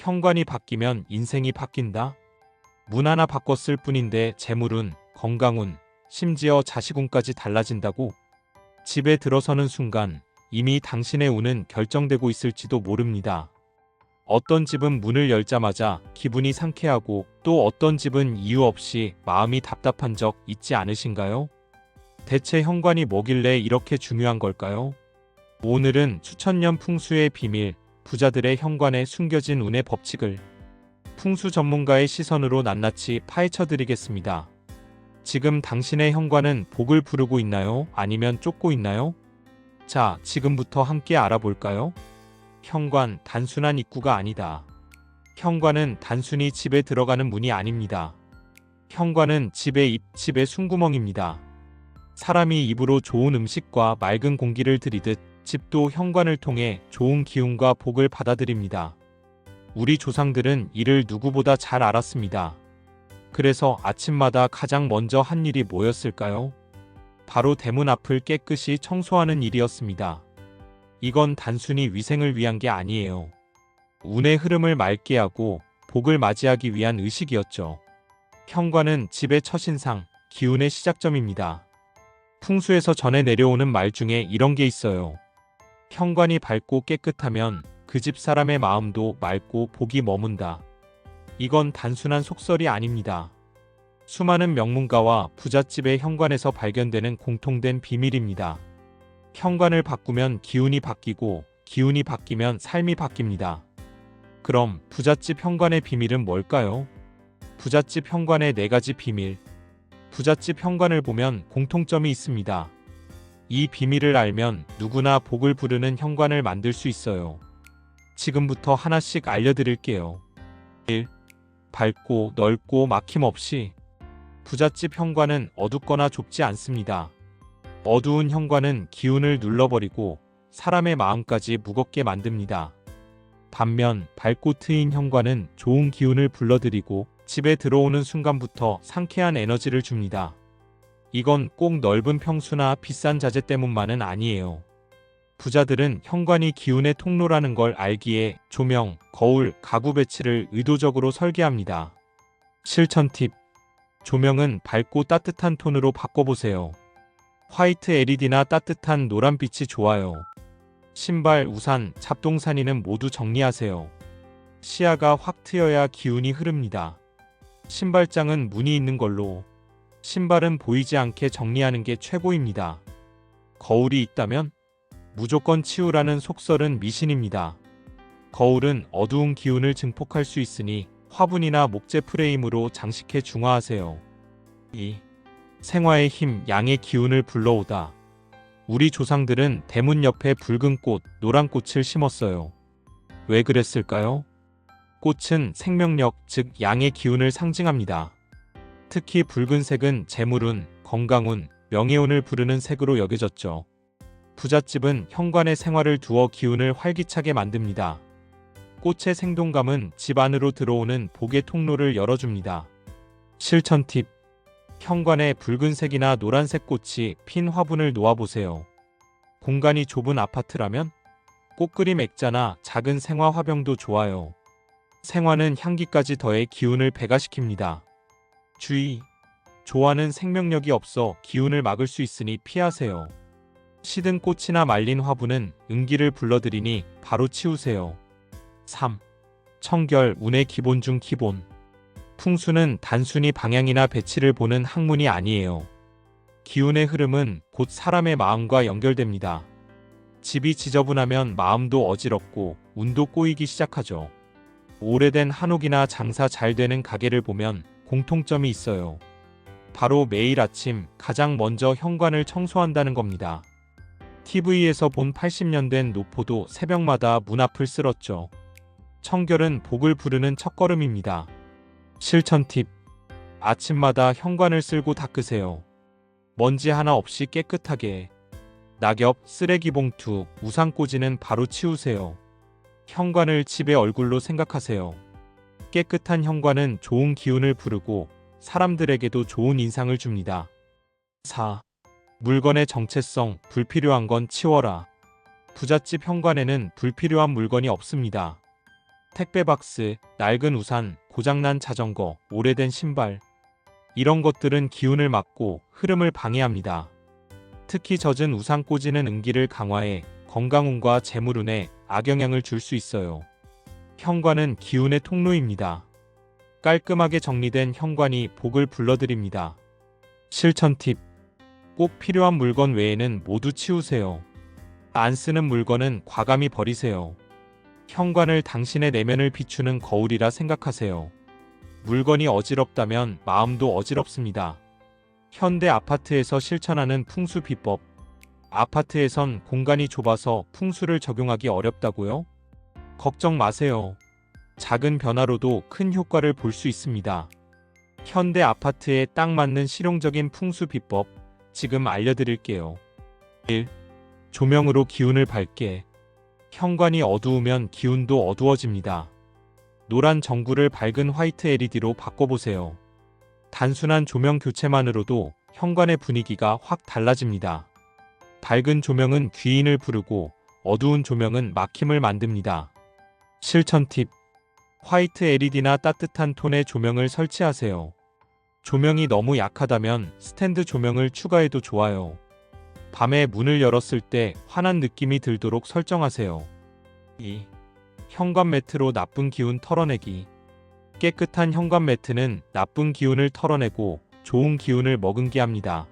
현관이 바뀌면 인생이 바뀐다? 문 하나 바꿨을 뿐인데 재물운, 건강운, 심지어 자식운까지 달라진다고? 집에 들어서는 순간 이미 당신의 운은 결정되고 있을지도 모릅니다. 어떤 집은 문을 열자마자 기분이 상쾌하고 또 어떤 집은 이유 없이 마음이 답답한 적 있지 않으신가요? 대체 현관이 뭐길래 이렇게 중요한 걸까요? 오늘은 수천년 풍수의 비밀, 부자들의 현관에 숨겨진 운의 법칙을 풍수 전문가의 시선으로 낱낱이 파헤쳐 드리겠습니다. 지금 당신의 현관은 복을 부르고 있나요? 아니면 쫓고 있나요? 자, 지금부터 함께 알아볼까요? 현관, 단순한 입구가 아니다. 현관은 단순히 집에 들어가는 문이 아닙니다. 현관은 집의 입, 집의 숨구멍입니다. 사람이 입으로 좋은 음식과 맑은 공기를 들이듯 집도 현관을 통해 좋은 기운과 복을 받아들입니다. 우리 조상들은 이를 누구보다 잘 알았습니다. 그래서 아침마다 가장 먼저 한 일이 뭐였을까요? 바로 대문 앞을 깨끗이 청소하는 일이었습니다. 이건 단순히 위생을 위한 게 아니에요. 운의 흐름을 맑게 하고 복을 맞이하기 위한 의식이었죠. 현관은 집의 첫인상, 기운의 시작점입니다. 풍수에서 전해 내려오는 말 중에 이런 게 있어요. 현관이 밝고 깨끗하면 그 집 사람의 마음도 맑고 복이 머문다. 이건 단순한 속설이 아닙니다. 수많은 명문가와 부잣집의 현관에서 발견되는 공통된 비밀입니다. 현관을 바꾸면 기운이 바뀌고 기운이 바뀌면 삶이 바뀝니다. 그럼 부잣집 현관의 비밀은 뭘까요? 부잣집 현관의 네 가지 비밀. 부잣집 현관을 보면 공통점이 있습니다. 이 비밀을 알면 누구나 복을 부르는 현관을 만들 수 있어요. 지금부터 하나씩 알려드릴게요. 1. 밝고 넓고 막힘없이 부잣집 현관은 어둡거나 좁지 않습니다. 어두운 현관은 기운을 눌러버리고 사람의 마음까지 무겁게 만듭니다. 반면 밝고 트인 현관은 좋은 기운을 불러들이고 집에 들어오는 순간부터 상쾌한 에너지를 줍니다. 이건 꼭 넓은 평수나 비싼 자재 때문만은 아니에요. 부자들은 현관이 기운의 통로라는 걸 알기에 조명, 거울, 가구 배치를 의도적으로 설계합니다. 실천 팁. 조명은 밝고 따뜻한 톤으로 바꿔보세요. 화이트 LED나 따뜻한 노란빛이 좋아요. 신발, 우산, 잡동사니는 모두 정리하세요. 시야가 확 트여야 기운이 흐릅니다. 신발장은 문이 있는 걸로, 신발은 보이지 않게 정리하는 게 최고입니다. 거울이 있다면 무조건 치우라는 속설은 미신입니다. 거울은 어두운 기운을 증폭할 수 있으니 화분이나 목재 프레임으로 장식해 중화하세요. 2. 생화의 힘, 양의 기운을 불러오다. 우리 조상들은 대문 옆에 붉은 꽃, 노란 꽃을 심었어요. 왜 그랬을까요? 꽃은 생명력, 즉 양의 기운을 상징합니다. 특히 붉은색은 재물운, 건강운, 명예운을 부르는 색으로 여겨졌죠. 부잣집은 현관에 생활을 두어 기운을 활기차게 만듭니다. 꽃의 생동감은 집 안으로 들어오는 복의 통로를 열어줍니다. 실천 팁. 현관에 붉은색이나 노란색 꽃이 핀 화분을 놓아보세요. 공간이 좁은 아파트라면 꽃그림 액자나 작은 생화 화병도 좋아요. 생화는 향기까지 더해 기운을 배가시킵니다. 주의. 좋아하는 생명력이 없어 기운을 막을 수 있으니 피하세요. 시든 꽃이나 말린 화분은 응기를 불러들이니 바로 치우세요. 3. 청결, 운의 기본 중 기본. 풍수는 단순히 방향이나 배치를 보는 학문이 아니에요. 기운의 흐름은 곧 사람의 마음과 연결됩니다. 집이 지저분하면 마음도 어지럽고 운도 꼬이기 시작하죠. 오래된 한옥이나 장사 잘 되는 가게를 보면 공통점이 있어요. 바로 매일 아침 가장 먼저 현관을 청소한다는 겁니다. TV에서 본 80년 된 노포도 새벽마다 문 앞을 쓸었죠. 청결은 복을 부르는 첫걸음입니다. 실천 팁. 아침마다 현관을 쓸고 닦으세요. 먼지 하나 없이 깨끗하게. 낙엽, 쓰레기 봉투, 우산 꽂이는 바로 치우세요. 현관을 집의 얼굴로 생각하세요. 깨끗한 현관은 좋은 기운을 부르고 사람들에게도 좋은 인상을 줍니다. 4. 물건의 정체성, 불필요한 건 치워라. 부잣집 현관에는 불필요한 물건이 없습니다. 택배 박스, 낡은 우산, 고장난 자전거, 오래된 신발. 이런 것들은 기운을 막고 흐름을 방해합니다. 특히 젖은 우산 꽂이는 음기를 강화해 건강운과 재물운에 악영향을 줄 수 있어요. 현관은 기운의 통로입니다. 깔끔하게 정리된 현관이 복을 불러드립니다. 실천 팁. 꼭 필요한 물건 외에는 모두 치우세요. 안 쓰는 물건은 과감히 버리세요. 현관을 당신의 내면을 비추는 거울이라 생각하세요. 물건이 어지럽다면 마음도 어지럽습니다. 현대 아파트에서 실천하는 풍수 비법. 아파트에선 공간이 좁아서 풍수를 적용하기 어렵다고요? 걱정 마세요. 작은 변화로도 큰 효과를 볼 수 있습니다. 현대 아파트에 딱 맞는 실용적인 풍수 비법 지금 알려드릴게요. 1. 조명으로 기운을 밝게. 현관이 어두우면 기운도 어두워집니다. 노란 전구를 밝은 화이트 LED로 바꿔보세요. 단순한 조명 교체만으로도 현관의 분위기가 확 달라집니다. 밝은 조명은 귀인을 부르고 어두운 조명은 막힘을 만듭니다. 실천 팁. 화이트 LED나 따뜻한 톤의 조명을 설치하세요. 조명이 너무 약하다면 스탠드 조명을 추가해도 좋아요. 밤에 문을 열었을 때 환한 느낌이 들도록 설정하세요. 2. 현관 매트로 나쁜 기운 털어내기. 깨끗한 현관 매트는 나쁜 기운을 털어내고 좋은 기운을 머금게 합니다.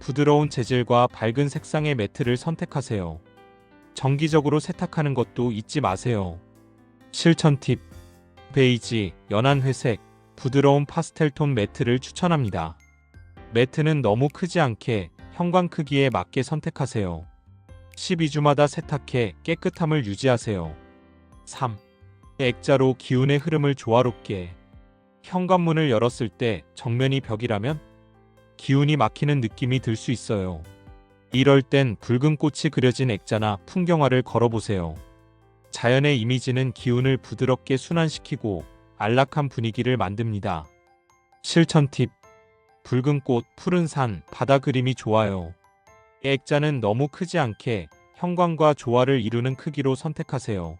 부드러운 재질과 밝은 색상의 매트를 선택하세요. 정기적으로 세탁하는 것도 잊지 마세요. 실천 팁. 베이지, 연한 회색, 부드러운 파스텔톤 매트를 추천합니다. 매트는 너무 크지 않게 현관 크기에 맞게 선택하세요. 12주마다 세탁해 깨끗함을 유지하세요. 3. 액자로 기운의 흐름을 조화롭게. 현관문을 열었을 때 정면이 벽이라면 기운이 막히는 느낌이 들 수 있어요. 이럴 땐 붉은 꽃이 그려진 액자나 풍경화를 걸어보세요. 자연의 이미지는 기운을 부드럽게 순환시키고 안락한 분위기를 만듭니다. 실천 팁. 붉은 꽃, 푸른 산, 바다 그림이 좋아요. 액자는 너무 크지 않게 현관과 조화를 이루는 크기로 선택하세요.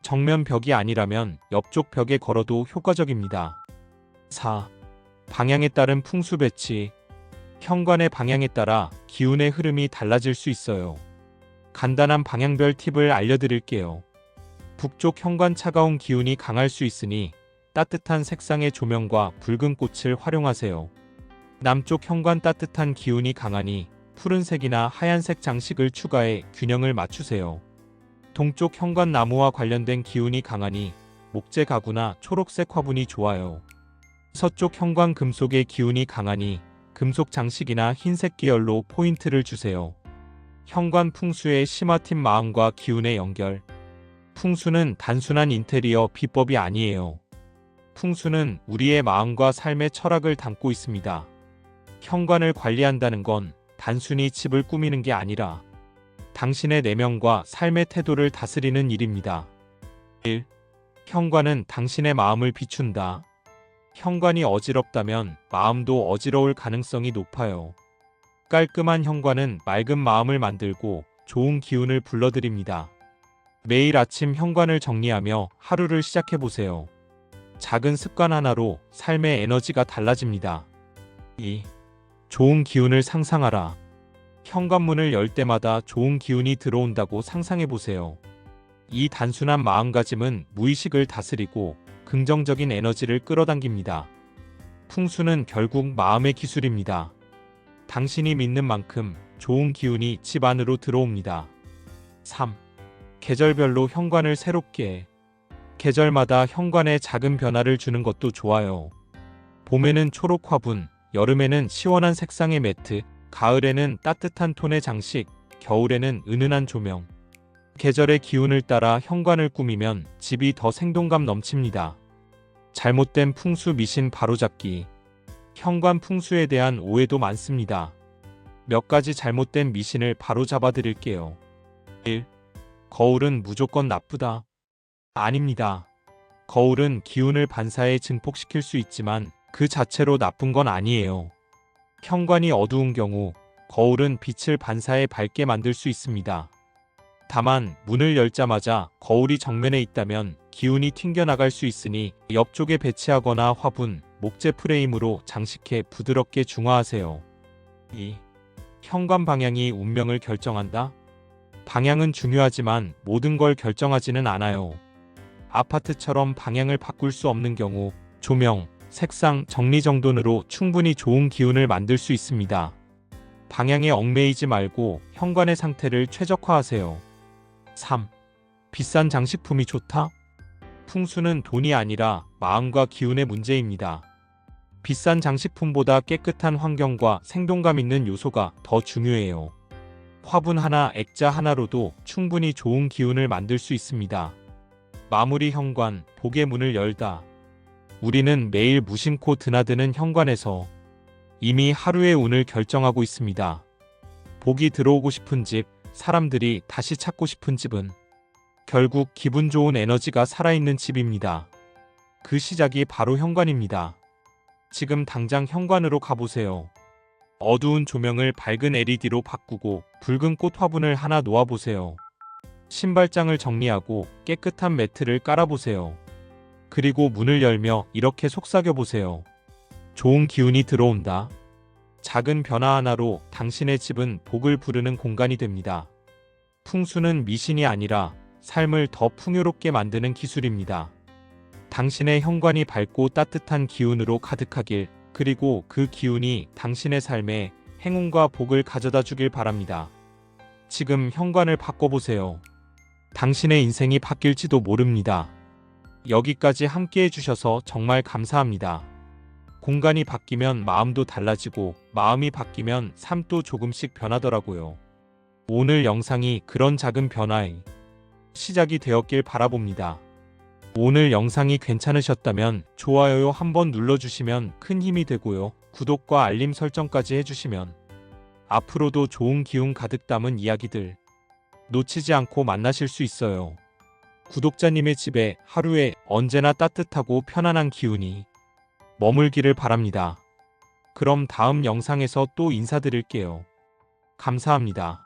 정면 벽이 아니라면 옆쪽 벽에 걸어도 효과적입니다. 4. 방향에 따른 풍수 배치. 현관의 방향에 따라 기운의 흐름이 달라질 수 있어요. 간단한 방향별 팁을 알려드릴게요. 북쪽 현관 차가운 기운이 강할 수 있으니 따뜻한 색상의 조명과 붉은 꽃을 활용하세요. 남쪽 현관 따뜻한 기운이 강하니 푸른색이나 하얀색 장식을 추가해 균형을 맞추세요. 동쪽 현관 나무와 관련된 기운이 강하니 목재 가구나 초록색 화분이 좋아요. 서쪽 현관 금속의 기운이 강하니 금속 장식이나 흰색 계열로 포인트를 주세요. 현관 풍수의 심화팀 마음과 기운의 연결. 풍수는 단순한 인테리어 비법이 아니에요. 풍수는 우리의 마음과 삶의 철학을 담고 있습니다. 현관을 관리한다는 건 단순히 집을 꾸미는 게 아니라 당신의 내면과 삶의 태도를 다스리는 일입니다. 1. 현관은 당신의 마음을 비춘다. 현관이 어지럽다면 마음도 어지러울 가능성이 높아요. 깔끔한 현관은 맑은 마음을 만들고 좋은 기운을 불러들입니다. 매일 아침 현관을 정리하며 하루를 시작해 보세요. 작은 습관 하나로 삶의 에너지가 달라집니다. 2. 좋은 기운을 상상하라. 현관문을 열 때마다 좋은 기운이 들어온다고 상상해 보세요. 이 단순한 마음가짐은 무의식을 다스리고 긍정적인 에너지를 끌어당깁니다. 풍수는 결국 마음의 기술입니다. 당신이 믿는 만큼 좋은 기운이 집 안으로 들어옵니다. 3. 계절별로 현관을 새롭게. 계절마다 현관에 작은 변화를 주는 것도 좋아요. 봄에는 초록 화분, 여름에는 시원한 색상의 매트, 가을에는 따뜻한 톤의 장식, 겨울에는 은은한 조명. 계절의 기운을 따라 현관을 꾸미면 집이 더 생동감 넘칩니다. 잘못된 풍수 미신 바로잡기. 현관 풍수에 대한 오해도 많습니다. 몇 가지 잘못된 미신을 바로잡아 드릴게요. 1. 거울은 무조건 나쁘다. 아닙니다. 거울은 기운을 반사해 증폭시킬 수 있지만 그 자체로 나쁜 건 아니에요. 현관이 어두운 경우 거울은 빛을 반사해 밝게 만들 수 있습니다. 다만 문을 열자마자 거울이 정면에 있다면 기운이 튕겨나갈 수 있으니 옆쪽에 배치하거나 화분, 목재 프레임으로 장식해 부드럽게 중화하세요. 2. 현관 방향이 운명을 결정한다? 방향은 중요하지만 모든 걸 결정하지는 않아요. 아파트처럼 방향을 바꿀 수 없는 경우 조명, 색상, 정리정돈으로 충분히 좋은 기운을 만들 수 있습니다. 방향에 얽매이지 말고 현관의 상태를 최적화하세요. 3. 비싼 장식품이 좋다? 풍수는 돈이 아니라 마음과 기운의 문제입니다. 비싼 장식품보다 깨끗한 환경과 생동감 있는 요소가 더 중요해요. 화분 하나, 액자 하나로도 충분히 좋은 기운을 만들 수 있습니다. 마무리 현관, 복의 문을 열다. 우리는 매일 무심코 드나드는 현관에서 이미 하루의 운을 결정하고 있습니다. 복이 들어오고 싶은 집, 사람들이 다시 찾고 싶은 집은 결국 기분 좋은 에너지가 살아있는 집입니다. 그 시작이 바로 현관입니다. 지금 당장 현관으로 가보세요. 어두운 조명을 밝은 LED로 바꾸고 붉은 꽃 화분을 하나 놓아보세요. 신발장을 정리하고 깨끗한 매트를 깔아보세요. 그리고 문을 열며 이렇게 속삭여보세요. 좋은 기운이 들어온다. 작은 변화 하나로 당신의 집은 복을 부르는 공간이 됩니다. 풍수는 미신이 아니라 삶을 더 풍요롭게 만드는 기술입니다. 당신의 현관이 밝고 따뜻한 기운으로 가득하길, 그리고 그 기운이 당신의 삶에 행운과 복을 가져다 주길 바랍니다. 지금 현관을 바꿔보세요. 당신의 인생이 바뀔지도 모릅니다. 여기까지 함께 해주셔서 정말 감사합니다. 공간이 바뀌면 마음도 달라지고 마음이 바뀌면 삶도 조금씩 변하더라고요. 오늘 영상이 그런 작은 변화의 시작이 되었길 바라봅니다. 오늘 영상이 괜찮으셨다면 좋아요 한번 눌러주시면 큰 힘이 되고요. 구독과 알림 설정까지 해주시면 앞으로도 좋은 기운 가득 담은 이야기들 놓치지 않고 만나실 수 있어요. 구독자님의 집에 하루에 언제나 따뜻하고 편안한 기운이 머물기를 바랍니다. 그럼 다음 영상에서 또 인사드릴게요. 감사합니다.